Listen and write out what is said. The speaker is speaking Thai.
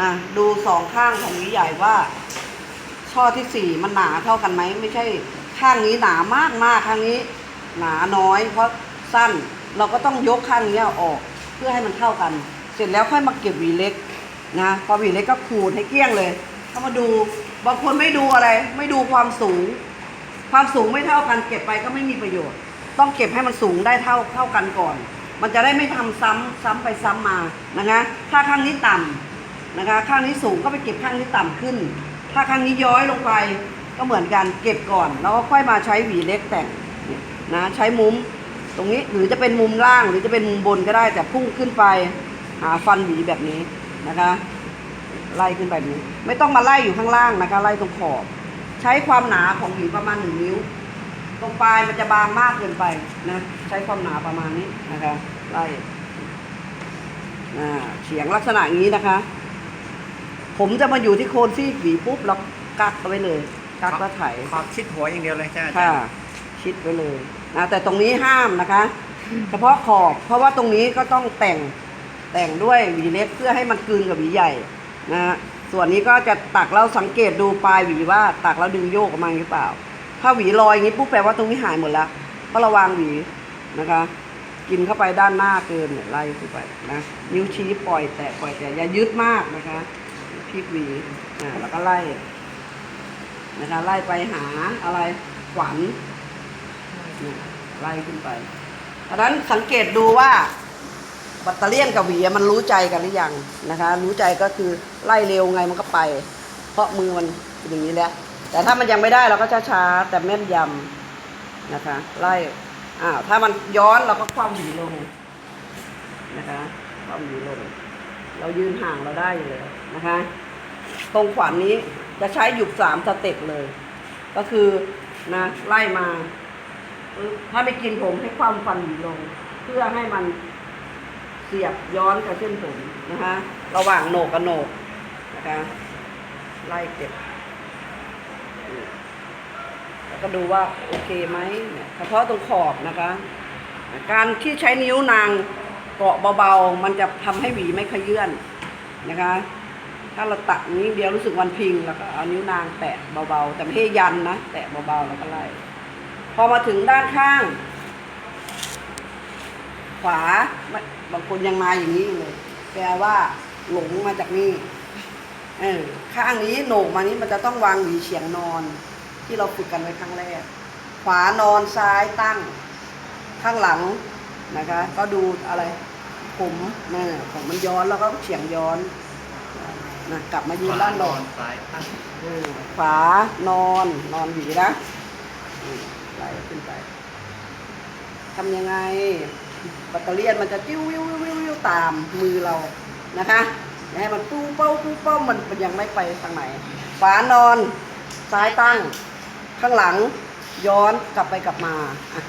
นะดูสองข้างของหวีใหญ่ว่า ช่อที่สี่มันหนาเท่ากันไหมไม่ใช่ข้างนี้หนามากมากข้างนี้ หนาน้อย เพราะสั้นเราก็ต้องยกข้างนี้ออก เพื่อให้มันเท่ากัน เสร็จแล้วค่อยมาเก็บหวีเล็กนะพอหวีเล็กก็ขูดให้เกลี้ยงเลยเข้ามาดูบางคนไม่ดูอะไร ไม่ดูความสูง ความสูงไม่เท่ากัน เก็บไปก็ไม่มีประโยชน์ ต้องเก็บให้มันสูงได้เท่าเท่ากันก่อน มันจะได้ไม่ทำซ้ำซ้ำไปซ้ำมานะคะถ้าข้างนี้ต่ำ นะคะ ข้างนี้สูงก็ไปเก็บข้างนี้ต่ำขึ้น ถ้าข้างนี้ย้อยลงไปก็เหมือนกันเก็บก่อน แล้วก็ค่อยมาใช้หวีเล็กแต่งนะใช้มุมตรงนี้หรือจะเป็นมุมล่างหรือจะเป็นมุมบนก็ได้แต่พุ่งขึ้นไปหาฟันหวีแบบนี้นะคะ ไล่ขึ้นไปแบบนี้ ไม่ต้องมาไล่อยู่ข้างล่างนะคะ ไล่ตรงขอบ ใช้ความหนาของหวีประมาณหนึ่งนิ้ว ตรงปลายมันจะบางมากเกินไปนะใช้ความหนาประมาณนี้นะคะ ไล่เฉียงลักษณะนี้นะคะ ผมจะมาอยู่ที่โคนซีกหวีปุ๊บเรากักเอาไว้เลยกักแล้วไถขอบชิดหัวอย่างเดียวเลยใช่ไหมอาจาค่ะรย์ชิดไว้เลยนะแต่ตรงนี้ห้ามนะคะ เฉพาะขอบ เพราะว่าตรงนี้ก็ต้องแต่งแต่งด้วยหวีเล็กเพื่อให้มันกลืนกับหวีใหญ่นะฮะส่วนนี้ก็จะตักแล้วสังเกตดูปลายหวีว่าตักแล้วดึงโยกออกมาหรือเปล่า ถ้าหวีลอยอย่างนี้ปุ๊บแปลว่าตรงนี้หายหมดแล้วก็ระวังหวีนะคะ กินเข้าไปด้านหน้าเกินเนี่ยไล่ขึ้นไปนะนิ้วชี้ปล่อยแตะปล่อยแตะอย่ายึดมากนะคะ พลิกหวีอ่าแล้วก็ไล่นะคะไล่ไปหาอะไรขวัญไล่ขึ้นไปเพราะนั้นสังเกตดูว่าแบัตเตอเลียนกับหวีมันรู้ใจกันหรือยังนะคะ รู้ใจก็คือไล่เร็วไงมันก็ไป เพราะมือมันอย่างนี้แล้วแต่ถ้ามันยังไม่ได้เราก็ช้าๆแต่แม่นยำนะคะ ไล่อ้าวถ้ามันย้อนเราก็คว่ำหวีลงนะคะคว่ำหวีลง เรายืนห่างเราได้อยู่เลยนะคะ ตรงขวานนี้จะใช้หยุดสามสเต็ปเลย ก็คือนะไล่มา ถ้าไม่กินผมให้ความฟันหวีลง เพื่อให้มันเสียบย้อนกับเส้นผมนะคะ ระหว่างโหนกกับโหนกนะคะ ไล่เก็บแล้วก็ดูว่าโอเคไหมเฉพาะตรงขอบนะคะ การที่ใช้นิ้วนาง เกาะเบาๆ มันจะทำให้หวีไม่ขยื่นนะคะ ถ้าเราตัดนี้วเดียวรู้สึกวันพิงแล้วก็เอานิ้วนางแตะเบาๆ แต่ไม่ให้ยันนะ แตะเบาๆแล้วก็ไล่พอมาถึงด้านข้าง ขวาบางคนยังมาอย่างนี้เลยแปลว่า หลงมาจากนี่เออข้างนี้โหนกมานี้มันจะต้องวางหวีเฉียงนอน ที่เราฝึกกันไว้ครั้งแรก ขวานอนซ้ายตั้ง ข้างหลัง นะคะ ก็ดูอะไรผมนี่นผมมันย้อนแล้วก็เฉียงย้อนนะกลับมายืนด้านนอนซ้ายตั้งอืมขวานอนนอนหวีนะอืมไล่ขึ้นไปทำยังไงแบตเตอรี่ยนมันจะจิ้ววิววิววิววิวตามมือเรานะคะอย่าให้มันปูเป้าปูเป้ามันมันยังไม่ไปทางไหนขวานอน ซ้ายตั้ง ข้างหลังย้อนกลับไปกลับมาอะ